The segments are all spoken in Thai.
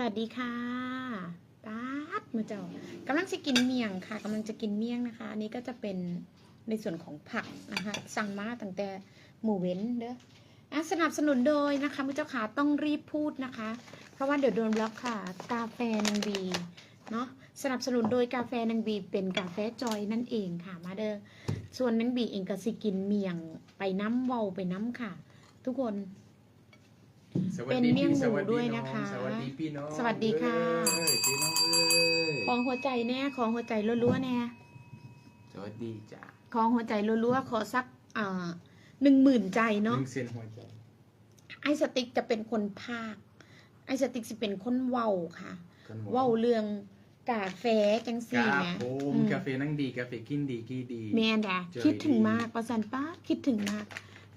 สวัสดีค่ะป๊าดมือเจ้ากำลังจะกินเมี่ยงค่ะกำลังจะกินเมี่ยงนะคะ อันนี้ก็จะเป็นในส่วนของผักนะคะ สั่งมาตั้งแต่หมู่เว้นเด้ออะสนับสนุนโดยนะคะมือเจ้าขาต้องรีบพูดนะคะ เพราะว่าเดี๋ยวโดนบล็อกค่ะ กาแฟนังบีเนาะสนับสนุนโดยกาแฟนังบีเป็นกาแฟจอยนั่นเองค่ะมาเด้อส่วนนังบีเองก็สิกินเมี่ยงไปน้ำเวาไปน้ำค่ะ ทุกคน เป็นดีเมี่ยงหมูสวัสด้วยองนะคะ สวัสดีพี่น้องสวัสดีค่ะ เอ้ยพี่น้องเอ้ยของหัวใจแน่ของหัวใจรัวๆแน่ สวัสดีจ้ะของหัวใจรัวๆขอสักอ่าหนึ่งหมื่นใจหเนาะนึ่งเซนหัวใจไอ้สติ๊กจะเป็นคนภาค ไอ้สติ๊กจะเป็นคนเว้าค่ะ กันหมดเว้าเรื่องกาแฟจังสี่กานะโฮมอืมกาแฟนั่งดีกาแฟกินดีกี่ดี แม่นดะเจอคิดถึงดี มากประสันป้าคิดถึงมาก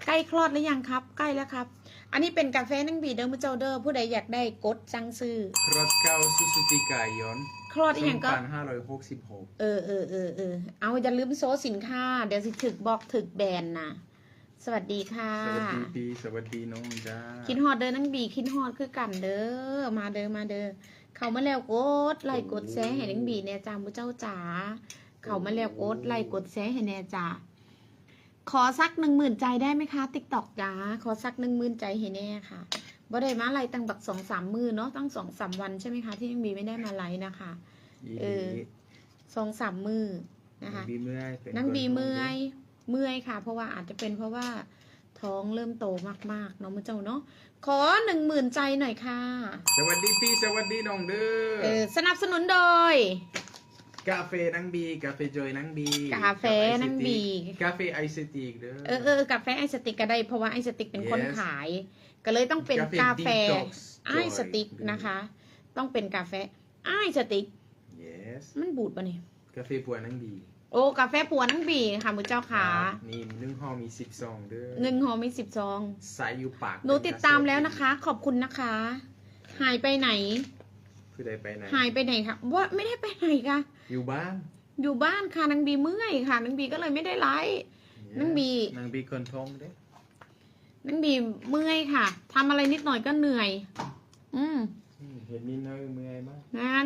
ใกล้คลอดหรือยังครับ ใกล้แล้วครับ อันนี้เป็นกาแฟนังบีเดอร์มุเจ้าเดอร์ผู้ใดอยากได้กดสั่งซื้อครอสเก้าซูซูติกายอนคลอดสอีอหยังงก็พันห้าร้อยหกสิบหกเออเออเออเออเอาอย่าลืมโซสินค้า เดี๋ยวสิถึกบอกถึกแบรนด์นะสวัสดีค่ะ สวัสดีพี่สวัสดีน้องจ้าคิดฮอดเด้อนังบีคิดฮอดคือกันเด้อมาเด้อมาเด้อเขามาแล้วกดไลค์กดแชร์ให้นังบีแน่จ้ามุเจ้าจ๋าเขามาแล้วกดไลค์กดแชร์ให้แน่จ้า ขอสักหนึ่งหมื่นใจได้ไหมคะติ๊กตอกจ้าขอสักหนึ่งหมื่นใจให้แน่ค่ะบ่ได้มาไลค์ตั้งบักสองสามมือเนาะตั้งสองสามวันใช่ไหมคะที่นังบีไม่ได้มาไลค์นะคะ เออสองสามมือนะคะบีเมื่อยเป็นนั่งบีคเมื่อยเมื่อยค่ะ เพราะว่าอาจจะเป็นเพราะว่าท้องเริ่มโตมากๆเนาะมุเจ้าเนาะขอหนึ่งหมื่นใจหน่อยค่ะ สวัสดีพี่สวัสดีน้องเด้เอออสนับสนุนโดย กาแฟนั่งบีกาแฟจอยนั่งบีกาแฟนั่งบี กาแฟไอซิติกเด้อเออเออกาแฟไอสติกก็ได้เพราะว่าไอสติกเป็นคน Yes ขาย ก็เลยต้องเป็นกาแฟ Detox ไอสติก Joy นะคะ ต้องเป็นกาแฟไอสติก yes มันบูดปะเนี่ยกาแฟปัวนั่งบี โอ้กาแฟปัวนังบีค่ะมุเจ้าค่ะนี่หนึ่งห่อมีสิบซองเด้อหนึ่งห่อมีสิบซองใส่อยู่ปากหนูติดตามแล้วนะคะ ขอบคุณนะคะ หายไปไหน คือได้ไปไหน หายไปไหนคะว่าไม่ได้ไปไหนค่ะ อยู่บ้าน อยู่บ้านค่ะนางบีเมื่อยค่ะนางบีก็เลยไม่ได้ไลฟ์ Yes นั่งบีนางบีคนท้องเด้อนางบีเมื่อยค่ะทำอะไรนิดหน่อยก็เหนื่อย อืมอืมเห็นนี่น้อยเมื่อยมากงาน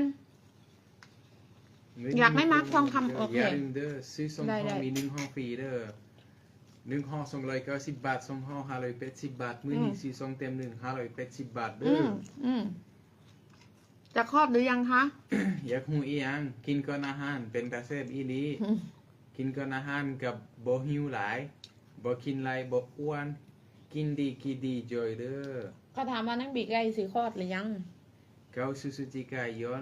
อยากให้มาร์คทองคำโอเคอย่าลืมเด้อซื้อสองได้ห่ได้อมีหนึ่งห่อฟรีเด้อหนึ่งห่อสองร้อยเก้าสิบบาทสองห่อห้าร้อยแปดสิบบาท มื้อนี้ซื้อสองเต็มหนึ่งห้าร้อยแปดสิบบาทเด้อือมอืม จะคลอดหรือยังคะ อยากหูอีหยังกินก่อนอาหารเป็นกระเสบอีนี้อืมกินก่อนอาหารกับบ่หิวหลายบ่กินหลายบ่อ้วน กินดีกินดีจอยเด้อก็ถามว่านางบีใกล้สิคลอดหรือยังเก้าสุสุจิกายน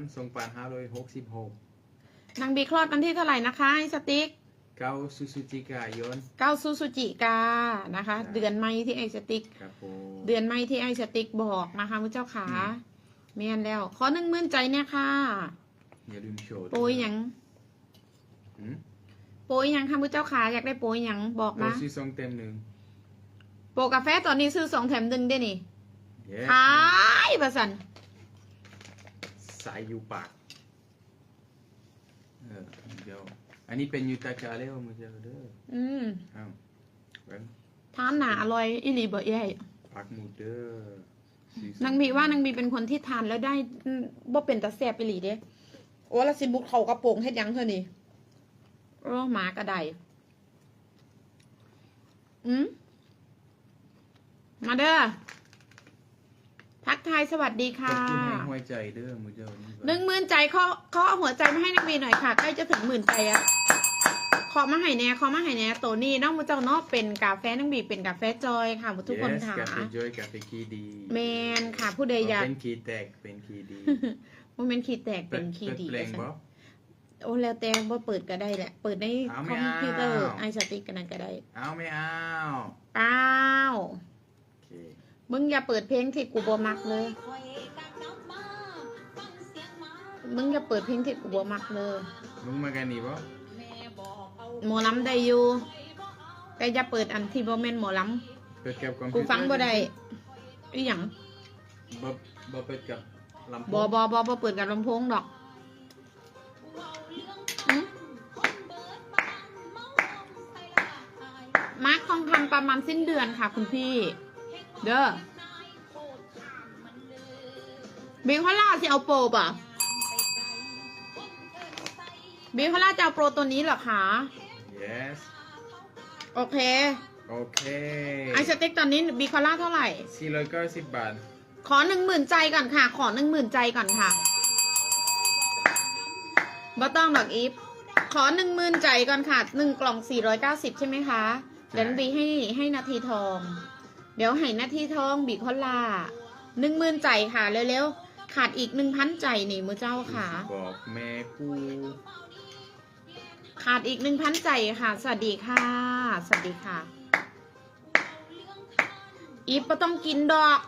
2566นางบีคลอดวันที่เท่าไหร่นะคะไอ้สติ๊กเก้าสุสุจิกายนเก้าซูซูจิกานะคะครับเดือนไม่ที่ไอสติ๊กครับผมเดือนไม่ที่ไอสติ๊กบอกนะคะมุเจ้าขา เมียนแล้ว ขอหนึ่งหมื่นใจเนี่ยค่ะ อย่าลืมโชว์โปรยหยังหืมโปรยหยังค่ะมุเจ้าขาอยากได้โปรยหยังบอกเรามาซื้อสองเต็มหนึ่งโปรกาแฟตอนนี้ซื้อสองแถมหนึ่งได้นี่ Yes ขายประสันสายอยู่ปากเออเดี๋ยวอันนี้เป็นยูตากาเลวมือเจ้าเด้ออืมเอ้าเบิ่งทานหนาอร่อยอิลีเบอร์ใหญ่ปากหมูเด้อ ซื้อสองนางบีว่านางบีเป็นคนที่ทานแล้วได้อืมบ่เป็นตาแซ่บอิลีเด้โอ้ละสิบุกเขากระโปรงเฮ็ดหยังเธอนี่โอ้หมากระไดอืมมาเด้อทักทายสวัสดีขอค่ะบคุณให้หัวใจเด้อมือเจ้านี่หนึ่งหมื่นใจเคาะเคาะหัวใจมาให้นางบีหน่อยค่ะ ใกล้จะถึงหมื่นใจอะ เคาะมาให้แน่เคาะมาให้แน่ตัวนี้น้องมุเจ้าเนอกเป็นกาแฟนางบีเป็นกาแฟจอยค่ะทุกคน Yes ค่ะกาแฟจอยกาแฟคีดีแมนค่ะผู้ใดอยากเป็นคีแตกเป็นคีดีโมเมนต์ขีดแตกเป็นขีดดีเปิดเพลงบ่โอ้แล้วแต่ว่าเปิดก็ได้แหละ เปิดในเอาคไม่อมเอาพิวเตอร์ไอสติ๊กกันนั้นก็ได้ เอาไม่เอาเปล่าโอเคมึงอย่าเปิดเพลงที่กูบ่มักเลย มึงอย่าเปิดเพลงที่กูบ่มักเลย มึงมากันนี่บ่ หมอลำได้อยู่ แต่อย่าเปิดอันที่บ่แม่นหมอลเปิดกับคอมำพิกูวเตอร์ฟังบ่ได้อีหยังบ่บ่เปิดกับลำโพงบ่บ่บ่บ่เปิดกับลำโพงดอกอืมมาร์คทองคำประมาณสิ้นเดือนค่ะ คุณพี่ เด้อบิงคอล่าสิเอาโปรป่ะบิงคอล่าจะเอาโปรตัวนี้เหรอคะ yes โอเค โอเคไอสติ๊กตอนนี้บิงคอล่าเท่าไหร่ 490 บาท ขอหนึ่งหมื่นใจก่อนค่ะ ขอหนึ่งหมื่นใจก่อนค่ะบ่ต้องดอกอีฟขอหนึ่งหมื่นใจก่อนค่ะหนึ่งกล่องสี่ร้อยเก้าสิบใช่ไหมคะ เดี๋ยวบีให้ให้นาทีทอง เดี๋ยวให้นาทีทองบีคอลลาหนึ่งหมื่นใจค่ะเร็วๆขาดอีกหนึ่งพันใจนี่มือเจ้าค่ะ บอกแม่กู ขาดอีกหนึ่งพันใจค่ะ สวัสดีค่ะ สวัสดีค่ะ อีฟก็ต้องกินดอก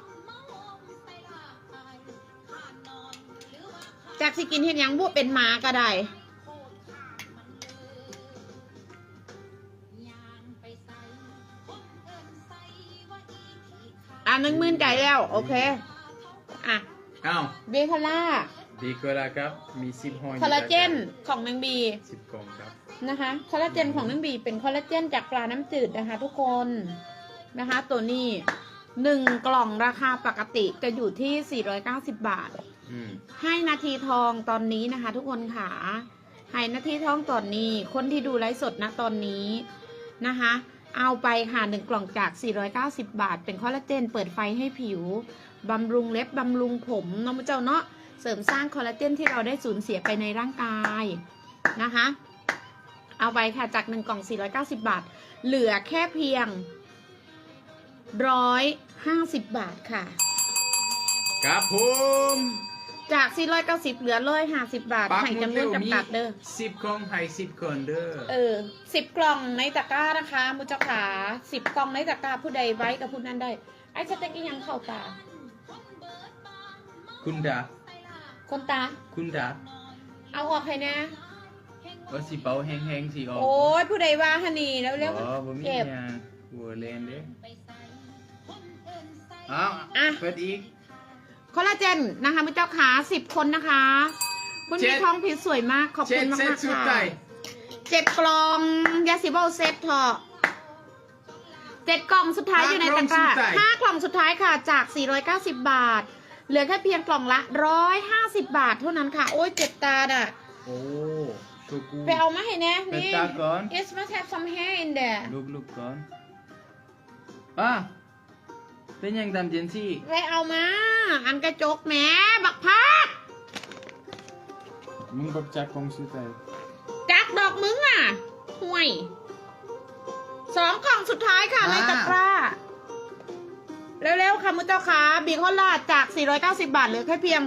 จากสิกินเห็นยังบุเป็นหมาก็ได้อะหนึ่งหมื่นใจแล้ว โอเค อะอ้าวเบคอล่าดีก็แล้วครับ มี10ห่อคอลลาเจนของนางบี10กล่องครับ นะคะคอลลาเจนของน้ำบีเป็นคอลลาเจนจากปลาน้ำจืดนะคะ ทุกคนนะคะ ตัวนี้หนึ่งกล่องราคาปกติจะอยู่ที่ 490 บาทอืมให้นาทีทองตอนนี้นะคะ ทุกคนค่ะให้นาทีทองตอนนี้ คนที่ดูไลฟ์สดนะตอนนี้นะคะ เอาไปค่ะหนึ่งกล่องจาก 490 บาท เป็นคอลลาเจนเปิดไฟให้ผิวบำรุงเล็บบำรุงผมเน้องเจ้าเนาะเสริมสร้างคอลลาเจนที่เราได้สูญเสียไปในร่างกายนะคะ เอาไปค่ะจาก 1 กล่อง 490 บาท เหลือแค่เพียง 150 บาทค่ะ ครับผม จาก 490 เหลือ150บาทปักให้หมุดจำนเร็วนวมีจำกัดเด้อ10กล่องให้10คนเด้อ เออ10กล่องในตะกร้านะคะมุจจาขา10กล่องในตะกร้าผู้ใดไว้กับผู้นั้นได้ ไอ้สเต็กอีหยังเข้าตา คุณดาคนตา คุณดาเอาออกให้นะ ว่าสิเป่าแห้งๆสิออกโอ้ยผู้ใดว่าฮะนี่แล้วเร็วอ๋อบ่มีเก็บ หยังหัวแลนเด้อ้าวอะ เปิดอีก คอลลาเจนนะคะมุจจาขา10คนนะคะ คุณเจ็มีดท้องผิวสวยมากขอบเช็คุดณมากเซ็ตๆสุดค่ะใจเจ็ดกล่องยาสีบอลเซตเถอะเจ็ดกล่องสุดท้ายอยู่ในตะกร้าห้ากล่องสุดท้ายค่ะจาก 490 บาท เหลือแค่เพียงกล่องละ 150 บาทเท่านั้นค่ะ โอ้ยเจ็บตาอะ โอ้ โชกุไปเอามาให้แน่เปิดนี่ตาก่อน it must have some hair in there ลูกลูกก่อนป้าเป็นยังตามเจนซี่ไปเอามา อันกระจกแหมบักพักมึงบอกจักกองสุดใจจักดอกมึงอะห่วยสองกล่องสุดท้ายค่ะในตะกร้า เร็วๆค่ะมุจเจ้าขาบีคอนลาดจาก 490 บาทเหลือแค่เพียง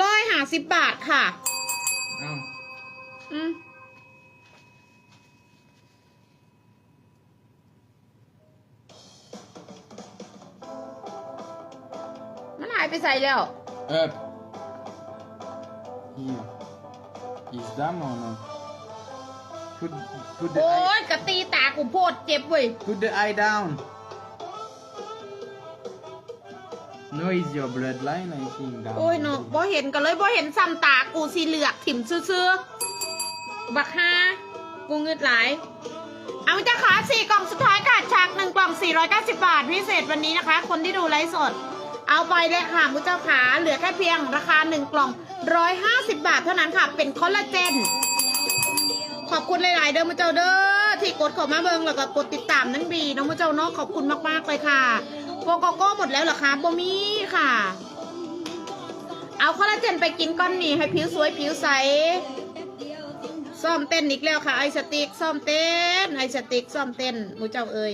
ร้อยหาสิบบาทค่ะ ใส่แล้ว Up. Here. Is done or no? Put put the โอ้ eye, ยกะตีตากูโพดเจ็บเว้ย put the eye down. No, is your bloodline I think down. โอ้ยเนาะบ่เห็นก็เลยบ่เห็นซ้ำตากูสีเหลือกถิ่มซื่อๆบักฮากูเงืดหลาย เอาจ้าขาสี่กล่องสุดท้ายค่ะฉากหนึ่งกล่อง 490 บาทพิเศษวันนี้นะคะ คนที่ดูไลฟ์สด เอาไปเลยค่ะมุเจ้าขาเหลือแค่เพียงราคาหนึ่งกล่อง150บาทเท่านั้นค่ะ เป็นคอลลาเจน ขอบคุณหลาย ๆ เด้อมุเจ้าเด้อที่กดเขอมาเบิงแล้วก็กดติดตามนั่นบีน้องมุเจ้าเนาะขอบคุณมาก ๆ เลยค่ะโปโกโก้หมดแล้วเหรอคะโบมี่ค่ะ เอาคอลลาเจนไปกินก้อนนี่ให้ผิวสวยผิวใสซ่อมเต้นอีกแล้วค่ะไอสติกซ่อมเต้นไอสติกซ่อมเต้นมูเจ้าเอ่ย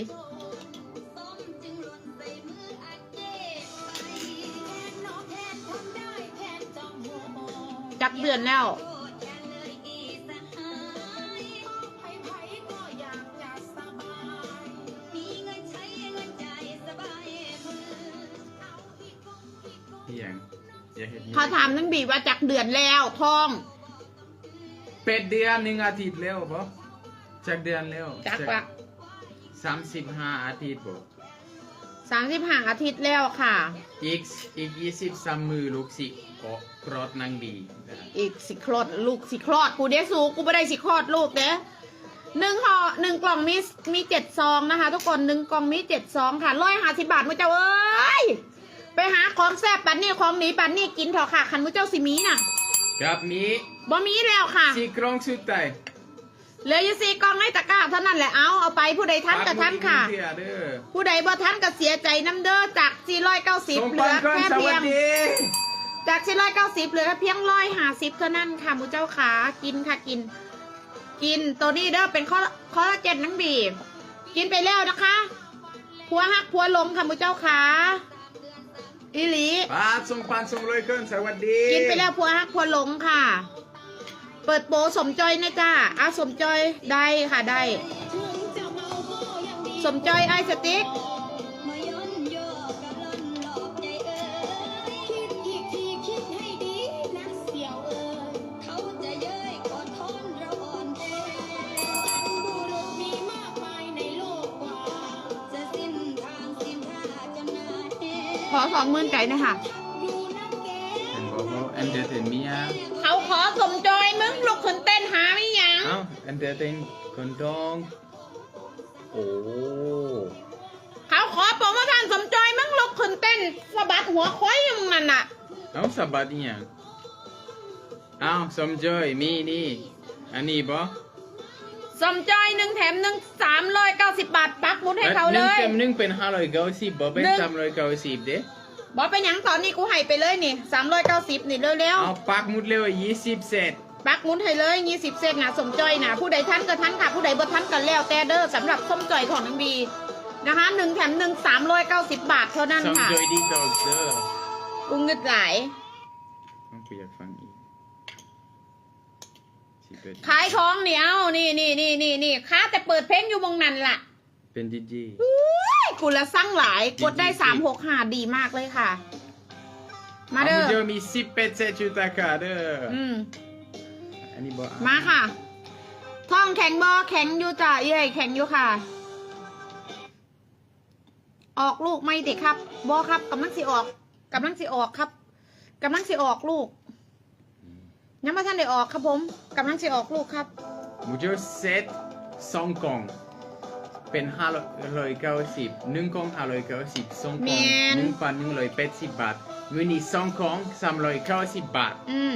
จักเดือนแล้วเหียงอย่าเห็นเขาถามนั่งบีว่าจักเดือนแล้วทอง เป็ดเดือนหนึ่งอาทิตย์แล้วบ่จักเดือนแล้วจักปะสามสิบห้าอาทิตย์บ่ สามสิบห้าอาทิตย์แล้วค่ะ อีกอีกยี่สิบสามมือลูกสิออกกรอดนางบีนะอีกสิคลอดลูกสิคลอดกูเด้สูกูไม่ได้สิคลอดลูกเด้หนึ่งห่อหนึ่งกล่องมีมีเจ็ดซองนะคะ ทุกคนหนึ่งกล่องมีเจ็ดซองค่ะร้อยห้าสิบบาทมุเจ้าเอ้ยไปหาของแซ่บปันนี่ของหนีปันนี่กินเถอะค่ะคันมุเจ้าสิมีน่ะ ครับมีบ่มีแล้วค่ะสี่กล่องสุดท้าย เหลืออยู่สี่กล่องในตะกร้าเท่านั้นแหละเอาเอาไปผู้ใดทันกับทันค่ะฝากมืออีกหนึ่งเทื่อเด้อผู้ใดบ่ทันก็เสียใจน้ำเด้อจาก 490ส่งเหลืปันอก่อนแค่สเพีวัยสงดีจาก 490 เหลือเพียง150เท่านั้นค่ะหมูเจ้าขากินค่ะกิน กินตัวนี้เด้อเป็นข้อข้อละเจ็ดนังบีบกินไปแล้วนะคะพัวหักพัวหลงค่ะหมูเจ้าขาอีหลีปาดส่งปันส่งเลยเกินสวัสดี กินไปแล้วพัวหักพัวหลงค่ะ เปิดโปรสมจอยนะจ้าอาสมจอยได้ค่ะได้ สมจอยไอสติ๊กมาย้อนย่อกำลังหลอกใจเอ่ยคิดอีกทีคิดให้ดีนะเสี่ยวเอ่ยเขาจะเย้ยกอดทนเราอ่อนแอบุรุษมีมากมายในโลกกว่าจะสิ้นทางสิ้นท่าจนนาแน่ขอสองหมื่นไก่นะคะอยู่น้ำแกเห็นบอกว่าเอนเตอร์เทนเมียเขาขอสมจอยมึงลุกขึ้นเต้นหาไม่ยัง เอ้าเอนเตอร์เทนคนดองโอ้เขาขอโปรโมชั่นสมจอยมึงลุกขึ้นเต้นสะบัดหัวควายอยังนั่นน่ะเอ้าสบัดเนี่ยงเอ้าสมจอยมีนี่ อันนี้บ่สมจอยหนึ่งแถมหนึ่งสามร้อยเก้าสิบบาทปักหมุดให้เขาหเลนึ่งยเต็มหนึ่งเป็นห้าร้อยเก้าสิบบ่เป็นหนึ่งสามร้อยเก้าสิบเด้บอกไปหยังตอนนี้กูให้ไปเลยนี่สามร้อยเก้าสิบนี่เร็วเอาปักหมุดเร็วยี่สิบเศษๆ ปักหมุดให้เลยยี่สิบเซนนะสมจอยนะผู้ใดทันก็ทันค่ะ ผู้ใดบ่ทันก็แล้วแต่เด้อสำหรับส้มจอยของนังบีนะคะหนึ่งแถมหนึ่งสามร้อยเก้าสิบบาทเท่านั้นสมค่ะ จอยดีตอกเด้อกูเงึดหลายต้องกูอยากฟังอีกสิเปิดขายของเหนียวนี่นี่นี่นี่นี่ค้าแต่เปิดเพลงอยู่มองนั่นล่ะเป็นดีจีกูละสั่งหลายกดได้สามหกห้าดีมากเลยค่ะ มาเด้อเจอมีสิบเป็ดเซจูตากาเด้อออืม อันนี้บ่มาค่ะท้องแข็งบอแข็งอยู่จ้ะเอ้ยแข็งอยู่ค่ะ ออกลูกไม่เด็กครับบอครับกำลังสิออกกำลังสิออกครับกำลังสิออกลูกยังไม่ทันได้ออกครับผมกำลังสิออกลูกครับมูเจอเซตสองกล่องเป็นห้าร้อยเก้าสิบหนึ่งกล่องห้าร้อยเก้าสิบสองกล่องแม่นหนึ่งพันหนึ่งร้อยแปดสิบบาทมือนี้สองกล่องสามร้อยเก้าสิบบาท อืม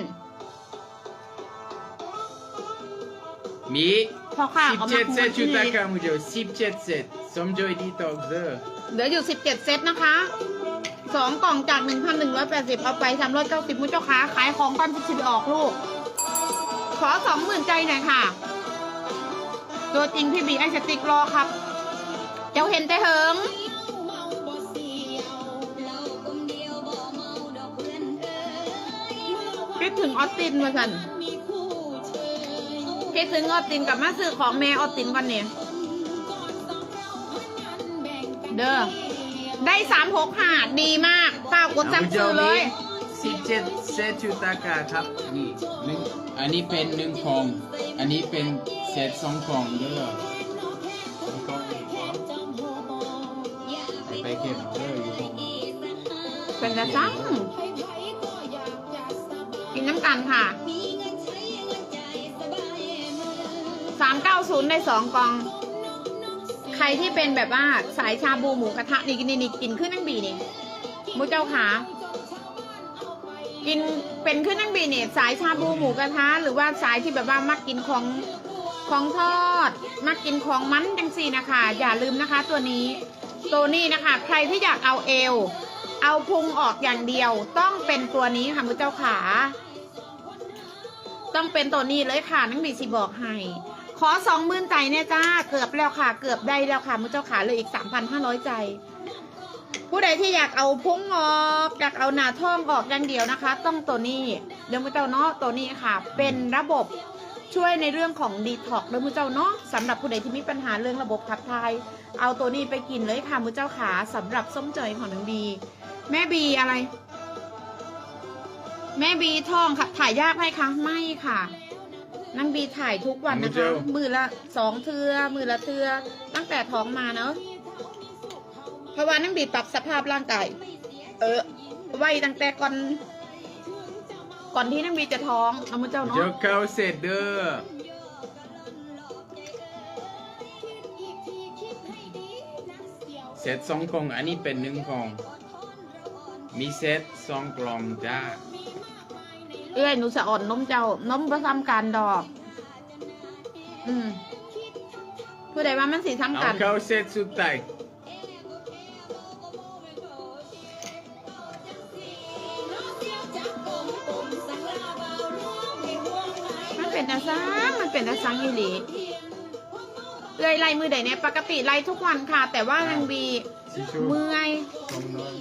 มีพอค่ะสิบเอาเจ็มาดคูเซตณจูที่ตากามูเจอสิบเจ็ดเซตสมจอยดีตอกเด้อเหลืออยู่สิบเจ็ดเซตนะคะสองกล่องจากหนึ่งพันหนึ่งร้อยแปดสิบเอาไปสามร้อยเก้าสิบมุ้เจ้าค้าขายของก่อนที่จะออกลูก ขอสองหมื่นใจหน่อยค่ะ ตัวจริงพี่บีไอสติกรอครับ เจ้าเห็นแต่เหิงเมาบ่เสียวเรากลมเดียวบ่เมาดอกเพื่อนเอ่ยคิดถึงออสตินมาสันมีคู่เชย คิดถึงออสตินกับมาซื้อของแม่ออสตินก่อนเนี่ยก่อนสองเราพันกันแบ่งกันเด้อได้สามหกห้าดีมากฝ้ากดสั่งซื้อเลยสิบเจ็ดเซตจูตากาครับนี่หนึ่งอันนี้เป็นหนึ่งกล่อง อันนี้เป็นเซตสองกล่องเด้อสองกล่องเอาไปเก็บเด้ออยู่ห้องเป็นกระซังกินน้ำกันค่ะ สามเก้าศูนย์ได้สองกล่อง ใครที่เป็นแบบว่าสายชาบูหมูกระทะนี่นี่นี่กินขึ้นนั่งบีนี่มูเจ้าขากินเป็นขึ้นนั่งบีนี่สายชาบูหมูกระทะหรือว่าสายที่แบบว่ามักกินของของทอดมักกินของมันจังสี่นะคะ อย่าลืมนะคะตัวนี้ตัวนี้นะคะ ใครที่อยากเอาเอว เอาพุงออกอย่างเดียว ต้องเป็นตัวนี้ค่ะมูเจ้าขา ต้องเป็นตัวนี้เลยค่ะนังบีสิบอกให้ ขอสองหมื่นใจเนี่ยจ้า เกือบแล้วค่ะ เกือบได้แล้วค่ะมุเจ้าขาเลยอีกสามพันห้าร้อยใจ ผู้ใดที่อยากเอาพุงออกอยากเอาหนาท้องออกอย่างเดียวนะคะ ต้องตัวนี้เดี๋ยวมุเจ้าเนาะตัวนี้ค่ะ เป็นระบบช่วยในเรื่องของดีท็อกเดี๋ยวมุเจ้าเนาะสำหรับผู้ใดที่มีปัญหาเรื่องระบบขับถ่าย เอาตัวนี้ไปกินเลยค่ะมุเจ้าขาสำหรับส้มเจยของนางบี แม่บีอะไร แม่บีท้องค่ะถ่ายยากไหมคะไม่ค่ะ นางบีถ่ายทุกวันนะคะ มือละสองเทือมือละเทือตั้งแต่ท้องมาเนาะเพราะว่านางบีปรับสภาพร่างกายเออไว้ตั้งแต่ก่อน ก่อนที่นางบีจะท้องเอามาเจ้าเดี๋ยวเนาะเก้าเซตเด้อเซตสองกล่องอันนี้เป็นหนึ่งกล่อง มีเซตสองกล่องจ้า เอ้ยหนูจะอ่อนนมเจ้านมประซ้ำกันดอก อืมผู้ใดว่ามันสีซ้ำเอากันเข้าเซตสุดท้ายมันเป็นอาซังมันเป็นอาซังอีหลีเอ้ยไล่มือใดเนี่ยปกติไล่ทุกวันค่ะ แต่ว่านางบีชิชูเมื่อยของน้อง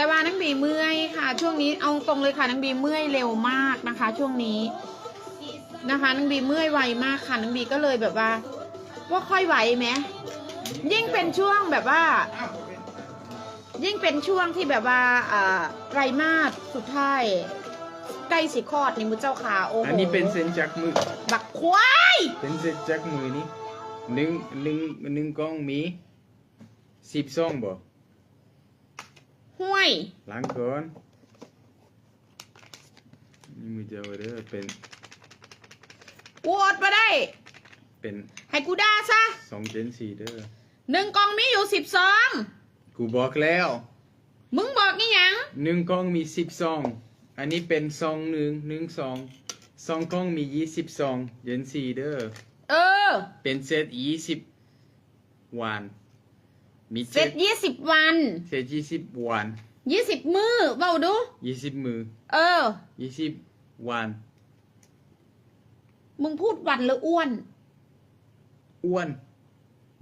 แต่ว่านางบีเมื่อยค่ะ ช่วงนี้เอาตรงเลยค่ะนางบีเมื่อยเร็วมากนะคะ ช่วงนี้นะคะนางบีเมื่อยไวมากค่ะนางบีก็เลยแบบว่าว่าค่อยไหวไหมยิ่งเป็นช่วงแบบว่า ยิ่งเป็นช่วงที่แบบว่าอ่าไตรมาสสุดท้ายใกล้สิคลอดนี่มุเจ้าขาโอ้โหอันนี้เป็นเส้นจากมือบักควายเป็นเส้นจากมือนี่หนึ่งหนึ่งหนึ่งกล่องมีสิบซองบ่ ห้วย ล้างก่อนนี่มือเจ้าเด้อเป็นกูอดมาได้ เป็นให้กูด่าซะสองเจนสี่เด้อหนึ่งกล่องมีอยู่สิบซองกูบอกแล้ว มึงบอกนี่ยังหนึ่งกล่องมีสิบซองอันนี้เป็นซองหนึ่งหนึ่งซองซองกล่องมียี่สิบซองเจนสี่เด้อเออ เป็นเซตยี่สิบวัน มีเสร็จยี่สิบวันเซตยี่สิบวันยี่สิบมือเบาดูยี่สิบมือ เออยี่สิบวัน มึงพูดวันหรืออ้วน อ้วน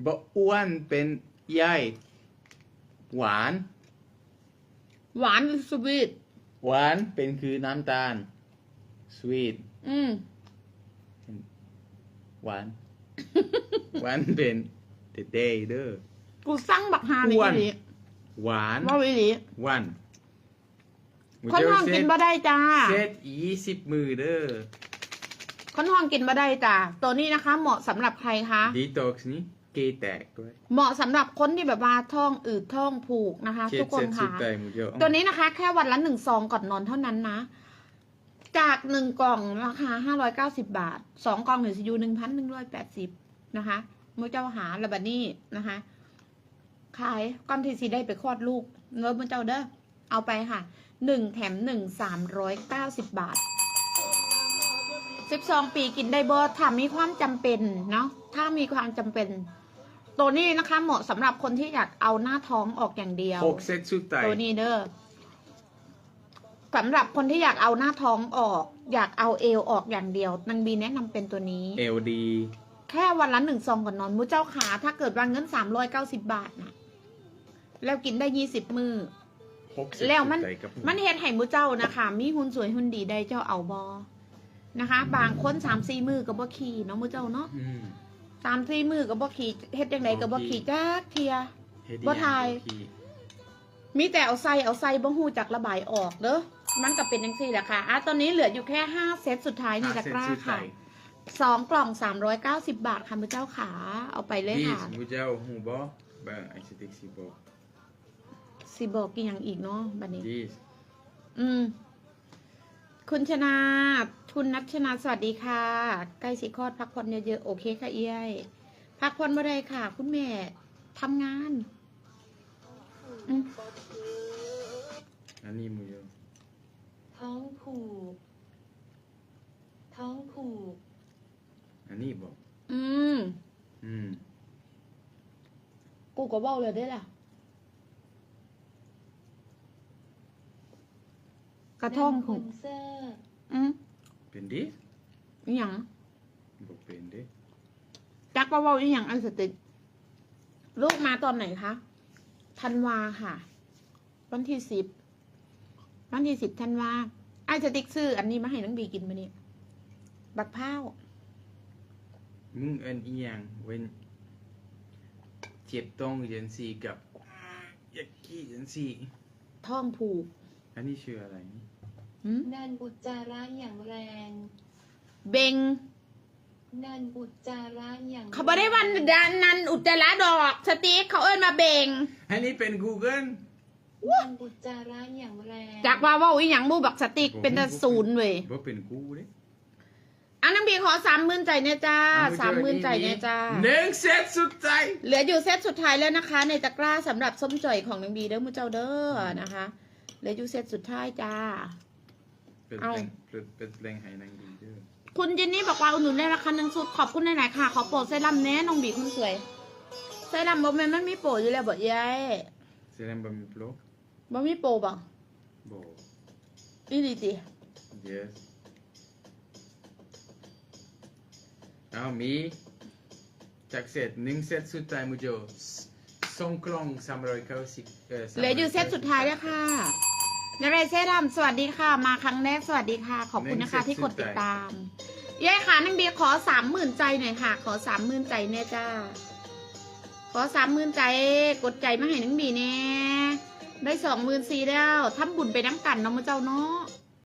บ่อ้วนเป็นใหญ่หวาน หวานหรือสวีทหวานเป็นคือน้ำตาลสวีทอืมหวาน หวานเป็นเดเดเด้อ กูสั่งบักฮาในอ้วน อีหลีหวานว่าอีหลีหวานคนห้องกินบ่ได้จ้า เซตยี่สิบมือเด้อคนห้องกินบ่ได้จ้าตัวนี้นะคะ เหมาะสำหรับใครคะ ดีท็อกซ์นี้เกยแตกด้วยเหมาะสำหรับคนที่แบบว่าท้องอืดท้องผูกนะคะเจ็ทุดกคเซนตสุดค่ะใจหมูเยอะตัวนี้นะคะ แค่วันละหนึ่งซองก่อนนอนเท่านั้นนะ จากหนึ่งกล่องราคาห้าร้อยเก้าสิบาทสองกล่องหนึ่งซียูหนึ่งพันหนึ่งร้อยแปดสิบนะคะมือเจ้าหาระบานี่นะคะ ขายก้อนทีซีได้ไปคลอดลูกเงินมือเจ้าเด้อเอาไปค่ะหนึ่งแถมหนึ่งสามร้อยเก้าสิบบาทสิบสองปีกินได้บ่ถ้ามีความจำเป็นเนาะถ้ามีความจำเป็น ตัวนี้นะคะเหมาะสำหรับคนที่อยากเอาหน้าท้องออกอย่างเดียวหกเซตสุดใจตัวนี้เด้อสำหรับคนที่อยากเอาหน้าท้องออก อยากเอาเอวออกอย่างเดียวนางบีแนะนำเป็นตัวนี้เอลดี แค่วันละหนึ่งซองก่อนนอนมุ้เจ้าขาถ้าเกิดวันเงินสามร้อยเก้าสิบบาทนะแล้วกินได้ยี่สิบมือหกเซตแล้วมันสุดใจกับมันเฮ็ดให้มุเจ้านะคะมีหุ่นสวยหุ่นดีได้เจ้าเอาบอนะคะ บางคนสามสี่มือกับบ่ขี่เนาะมุเจ้าเนาะอืมสามสี่มือกับบ่ขี่เฮ็ดยังไงกับบ่ขี่จ้าเทียเฮ็ดบ่อีหงทายพี่มีแต่เอาใส่เอาใส่บ่หูจักระบายออกเด้อมันก็เป็นจังซี่แหละค่ะอะตอนนี้เหลืออยู่แค่ห้าเซตสุดท้ายในตะกร้าเซตสุดค่ะใจ สองกล่องสามร้อยเก้าสิบาทค่ะมือเจ้าขา เอาไปเลยนี่ค่ะหมูเจ้าหูบ่บางไอซิติกซิบอกสิบอกกี่อย่างอีกเนาะบัดนี้ดีอืม คุณชนาคุณนัชชนาสวัสดีค่ะ ใกล้สิคลอดพักผ่อนเยอะๆโอเคค่ะเอ้ยพักผ่อนบ่ได้ค่ะ คุณแม่ทำงานอืมอันนี้หมูเจ้าท้องผูกท้องผูกอั นนี้บอก อืม อืม กูก็เบ้าเลยได้ล่ะ กระท่อมของเสื้ออืมเป็นดิอหย่างบอกเป็นดิจักว่าเว่าอหย่างอันสติกลูกมาตอนไหนคะธันวาค่ะ วันที่สิบวันที่สิบธันวาไอ้สติ๊กซื้ออันนี้มาให้น้องบีกินมาเนี่ยบักพร้าว มึงเอินอีหยังเว้นเจ็บต้องเย็นสีกับอยากกี้เย็นสีท้องผูกอันนี้ชื่ออะไรนี่หืมนันอุจจาระอย่างแรง เบงนันอุจจาระอย่างเขาบอกได้วันดานนันอุจจาระดอกสติ๊กเขาเอิ้นมาเบงอันนี้เป็น Google นันอุจจาระอย่างแรงจากว่าเว่าอีหยังบูบักสติ๊กเป็นแต่ศูนย์เว้ยบ่เป็นกูเด้ อะน้องบีขอสามหมื่นใจเนี่ยจ้าสามหมื่นใจเนี่ยจ้าหนึ่งเซตสุดท้ายเหลืออยู่เซตสุดท้ายแล้วนะคะ ในตะกร้าสำหรับส้มจ่อยของน้องบีเด้อมูเจ้าเด้อนะคะเหลืออยู่เซตสุดท้ายจ้าเปิดเอาเพลงเปิดเพลงให้นางดีเด้อคุณจินนี่บอกว่าอุดหนุนได้ราคาหนึ่งสุดขอบคุณหลายๆค่ะ ขอโปรดเซรั่มแน่น้องบีคุณสวยเซรั่มบ่แม่นมันมีโปรอยู่แล้วบ่ยายเซเลมบะมีโปรบ่มีโปรบ่โบอีดีติ yes เอามีจากเซตหนึ่งเซตสุดท้ายมูโจสองกล่องสามร้อยเก้าสิบเออเหลืออยู่เซตสุดท้ายแล้วค่ะนาเรเซรั่มสวัสดีค่ะ มาครั้งแรกสวัสดีค่ะ ขอบคุณนะคะที่กดติดตามยายค่ะนังเบียร์ขอสามหมื่นใจหน่อยค่ะ ขอสามหมื่นใจเนี่ยจ้า ขอสามหมื่นใจกดใจมาให้นังบีเนี่ยได้สองหมื่นสี่แล้วทำบุญไปน้ำกันเนาะมือเจ้าเนาะ